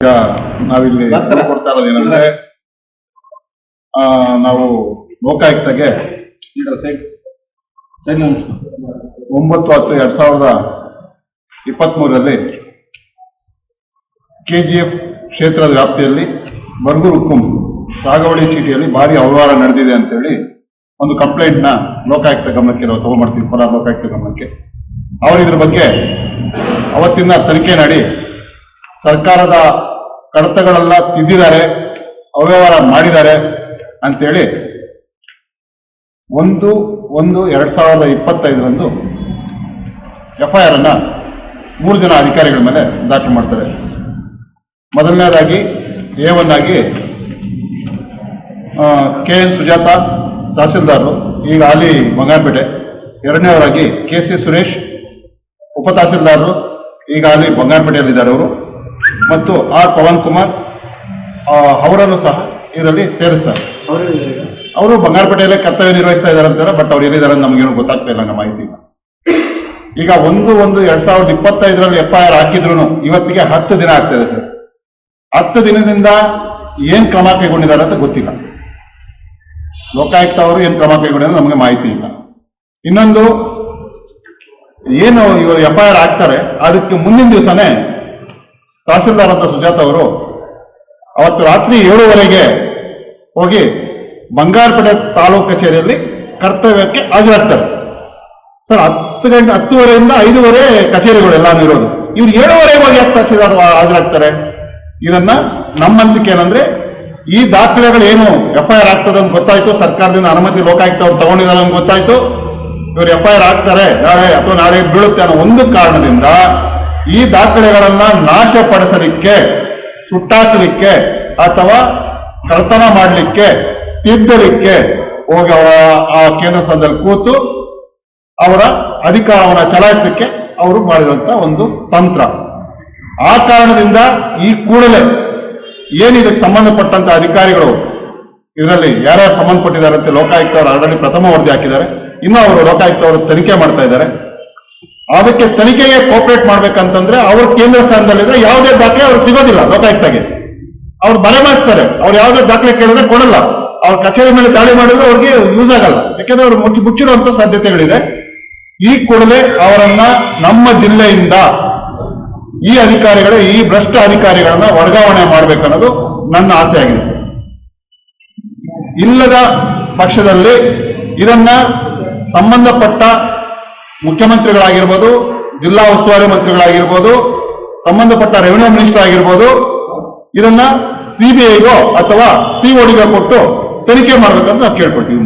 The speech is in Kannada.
ಈಗ ನಾವಿಲ್ಲಿ. ಕೊಡ್ತಾ ಇರೋದು ಏನಂದ್ರೆ ಆ, ನಾವು ಲೋಕಾಯುಕ್ತಗೆ ಒಂಬತ್ತು ಹತ್ತು ಎರಡ್ ಸಾವಿರದ ಇಪ್ಪತ್ತ್ ಮೂರರಲ್ಲಿ ಕೆಜಿಎಫ್ ಕ್ಷೇತ್ರದ ವ್ಯಾಪ್ತಿಯಲ್ಲಿ ಬರ್ಗೂರು ಹುಕ್ಕುಂ ಸಾಗುವಳಿ ಚೀಟಿಯಲ್ಲಿ ಭಾರಿ ಅವ್ಯವಹಾರ ನಡೆದಿದೆ ಅಂತೇಳಿ ಒಂದು ಕಂಪ್ಲೇಂಟ್ನ ಲೋಕಾಯುಕ್ತ ಗಮನಕ್ಕೆ ನಾವು ತಗೊಂಡ್ಬರ್ತೀವಿ ಪರ ಲೋಕಾಯುಕ್ತ ಗಮನಕ್ಕೆ ಅವರು ಇದ್ರ ಬಗ್ಗೆ ಅವತ್ತಿನ ತನಿಖೆ ನಡಿ ಸರ್ಕಾರದ ಕಡತಗಳೆಲ್ಲ ತಿದ್ದಿದ್ದಾರೆ, ಅವ್ಯವಹಾರ ಮಾಡಿದ್ದಾರೆ ಅಂತೇಳಿ ಒಂದು ಒಂದು, ಎರಡು ಸಾವಿರದ ಇಪ್ಪತ್ತೈದರಂದು ಎಫ್ ಐ ಆರ್ ಅನ್ನು ಮೂರು ಜನ ಅಧಿಕಾರಿಗಳ ಮೇಲೆ ದಾಖಲು ಮಾಡ್ತಾರೆ. ಮೊದಲನೇದಾಗಿ ಎ ಒನ್ ಆಗಿ ಕೆ ಎನ್ ಸುಜಾತ ತಹಸೀಲ್ದಾರರು, ಈಗ ಅಲ್ಲಿ ಬಂಗಾರಪೇಟೆ. ಎರಡನೇವರಾಗಿ ಕೆ ಸಿ ಸುರೇಶ್ ಉಪ ತಹಸೀಲ್ದಾರರು, ಈಗ ಅಲ್ಲಿ ಬಂಗಾರಪೇಟೆಯಲ್ಲಿದ್ದಾರೆ ಅವರು. ಮತ್ತು ಆರ್ ಪವನ್ ಕುಮಾರ್ ಅವರನ್ನು ಸಹ ಇದರಲ್ಲಿ ಸೇರಿಸ್ತಾರೆ. ಅವರು ಬಂಗಾರಪೇಟೆಯಲ್ಲಿ ಕರ್ತವ್ಯ ನಿರ್ವಹಿಸ್ತಾ ಇದ್ದಾರೆ ಅಂತಾರೆ ಬಟ್ ಅವ್ರು ಏನಿದ್ದಾರೆ ನಮ್ಗೆ ನಮಗೇನು ಗೊತ್ತಾಗ್ತಾ ಇಲ್ಲ ನಮ್ಮ ಮಾಹಿತಿ. ಈಗ ಒಂದು ಒಂದು ಎರಡ್ ಸಾವಿರದ ಇಪ್ಪತ್ತೈದರಲ್ಲಿ ಎಫ್ ಐ ಆರ್ ಹಾಕಿದ್ರು ಇವತ್ತಿಗೆ ಹತ್ತು ದಿನ ಆಗ್ತದೆ ಸರ್. ಹತ್ತು ದಿನದಿಂದ ಏನ್ ಕ್ರಮ ಕೈಗೊಂಡಿದ್ದಾರೆ ಅಂತ ಗೊತ್ತಿಲ್ಲ. ಲೋಕಾಯುಕ್ತ ಅವರು ಏನ್ ಕ್ರಮ ಕೈಗೊಂಡಿದ್ದಾರೆ ನಮಗೆ ಮಾಹಿತಿ ಇಲ್ಲ. ಇನ್ನೊಂದು ಏನು ಇವರು ಎಫ್ ಐ ಆರ್ ಹಾಕ್ತಾರೆ ಅದಕ್ಕೆ ಮುಂದಿನ ದಿವಸನೇ ತಹಸೀಲ್ದಾರ್ ಅಂತ ಸುಜಾತ ಅವರು ಅವತ್ತು ರಾತ್ರಿ ಏಳುವರೆಗೆ ಹೋಗಿ ಬಂಗಾರಪೇಟೆ ತಾಲೂಕು ಕಚೇರಿಯಲ್ಲಿ ಕರ್ತವ್ಯಕ್ಕೆ ಹಾಜರಾಗ್ತಾರೆ. ಸರ್, ಹತ್ತು ಗಂಟೆ, ಹತ್ತುವರೆಯಿಂದ ಐದುವರೆ ಕಚೇರಿಗಳು ಎಲ್ಲಾನು ಇರೋದು. ಇವ್ರು ಏಳುವರೆಗೆ ಹೋಗಿ ಯಾಕೆ ತಹಸೀಲ್ದಾರ್ ಹಾಜರಾಗ್ತಾರೆ? ಇದನ್ನ ನಮ್ಮ ಅನಿಸಿಕೆ ಏನಂದ್ರೆ, ಈ ದಾಖಲೆಗಳು ಏನು ಎಫ್ ಐ ಆರ್ ಆಗ್ತದೆ ಅಂತ ಗೊತ್ತಾಯ್ತು, ಸರ್ಕಾರದಿಂದ ಅನುಮತಿ ಲೋಕಾಯುಕ್ತ ಅವ್ರು ತಗೊಂಡಿದ್ದಾರೆ ಅಂತ ಗೊತ್ತಾಯ್ತು. ಇವ್ರು ಎಫ್ ಐ ಆರ್ ಆಗ್ತಾರೆ, ನಾಳೆ ಅಥವಾ ನಾಳೆ ಬೀಳುತ್ತೆ ಅನ್ನೋ ಒಂದು ಕಾರಣದಿಂದ ಈ ದಾಖಲೆಗಳನ್ನ ನಾಶಪಡಿಸಲಿಕ್ಕೆ, ಸುಟ್ಟಾಕಲಿಕ್ಕೆ ಅಥವಾ ಕಳ್ತನ ಮಾಡಲಿಕ್ಕೆ ತಿದ್ದಲಿಕ್ಕೆ ಹೋಗಿ ಆ ಕೇಂದ್ರ ಸ್ಥಾನದಲ್ಲಿ ಕೂತು ಅವರ ಅಧಿಕಾರವನ್ನು ಚಲಾಯಿಸಲಿಕ್ಕೆ ಅವರು ಮಾಡಿರುವಂತ ಒಂದು ತಂತ್ರ. ಆ ಕಾರಣದಿಂದ ಈ ಕೂಡಲೇ ಏನು ಇದಕ್ಕೆ ಸಂಬಂಧಪಟ್ಟಂತ ಅಧಿಕಾರಿಗಳು ಇದರಲ್ಲಿ ಯಾರ್ಯಾರು ಸಂಬಂಧಪಟ್ಟಿದ್ದಾರೆ ಅಂತ ಲೋಕಾಯುಕ್ತ ಅವರು ಆಲ್ರೆಡಿ ಪ್ರಥಮ ವರದಿ ಹಾಕಿದ್ದಾರೆ. ಇನ್ನು ಅವರು ಲೋಕಾಯುಕ್ತ ಅವರು ತನಿಖೆ ಮಾಡ್ತಾ ಇದ್ದಾರೆ. ಅದಕ್ಕೆ ತನಿಖೆಗೆ ಕೋಪರೇಟ್ ಮಾಡ್ಬೇಕಂತಂದ್ರೆ ಅವ್ರ ಕೇಂದ್ರ ಸ್ಥಾನದಲ್ಲಿದ್ರೆ ಯಾವುದೇ ದಾಖಲೆ ಅವ್ರಿಗೆ ಸಿಗೋದಿಲ್ಲ, ಲೋಕಾಯುಕ್ತಗೆ. ಅವ್ರು ಬರೆ ಮಾಡಿಸ್ತಾರೆ, ಅವ್ರು ಯಾವುದೇ ದಾಖಲೆ ಕೇಳಿದ್ರೆ ಕೊಡಲ್ಲ. ಅವ್ರ ಕಚೇರಿ ಮೇಲೆ ದಾಳಿ ಮಾಡಿದ್ರೆ ಅವ್ರಿಗೆ ಯೂಸ್ ಆಗಲ್ಲ. ಯಾಕೆಂದ್ರೆ ಅವ್ರು ಮುಚ್ಚಿ ಮುಚ್ಚಿರುವಂತ ಸಾಧ್ಯತೆಗಳಿದೆ. ಈ ಕೂಡಲೇ ಅವರನ್ನ ನಮ್ಮ ಜಿಲ್ಲೆಯಿಂದ ಈ ಅಧಿಕಾರಿಗಳ, ಈ ಭ್ರಷ್ಟ ಅಧಿಕಾರಿಗಳನ್ನ ವರ್ಗಾವಣೆ ಮಾಡ್ಬೇಕನ್ನೋದು ನನ್ನ ಆಸೆ ಆಗಿದೆ, ಸರ್. ಇಲ್ಲದ ಪಕ್ಷದಲ್ಲಿ ಇದನ್ನ ಸಂಬಂಧಪಟ್ಟ ಮುಖ್ಯಮಂತ್ರಿಗಳಾಗಿರ್ಬೋದು, ಜಿಲ್ಲಾ ಉಸ್ತುವಾರಿ ಮಂತ್ರಿಗಳಾಗಿರ್ಬೋದು, ಸಂಬಂಧಪಟ್ಟ ರೆವಿನ್ಯೂ ಮಿನಿಸ್ಟರ್ ಆಗಿರ್ಬೋದು, ಇದನ್ನ ಸಿಬಿಐಗೋ ಅಥವಾ ಸಿಒಡಿಗೋ ಕೊಟ್ಟು ತನಿಖೆ ಮಾಡ್ಬೇಕಂತ ನಾವು ಕೇಳ್ಕೊಳ್ತೀವಿ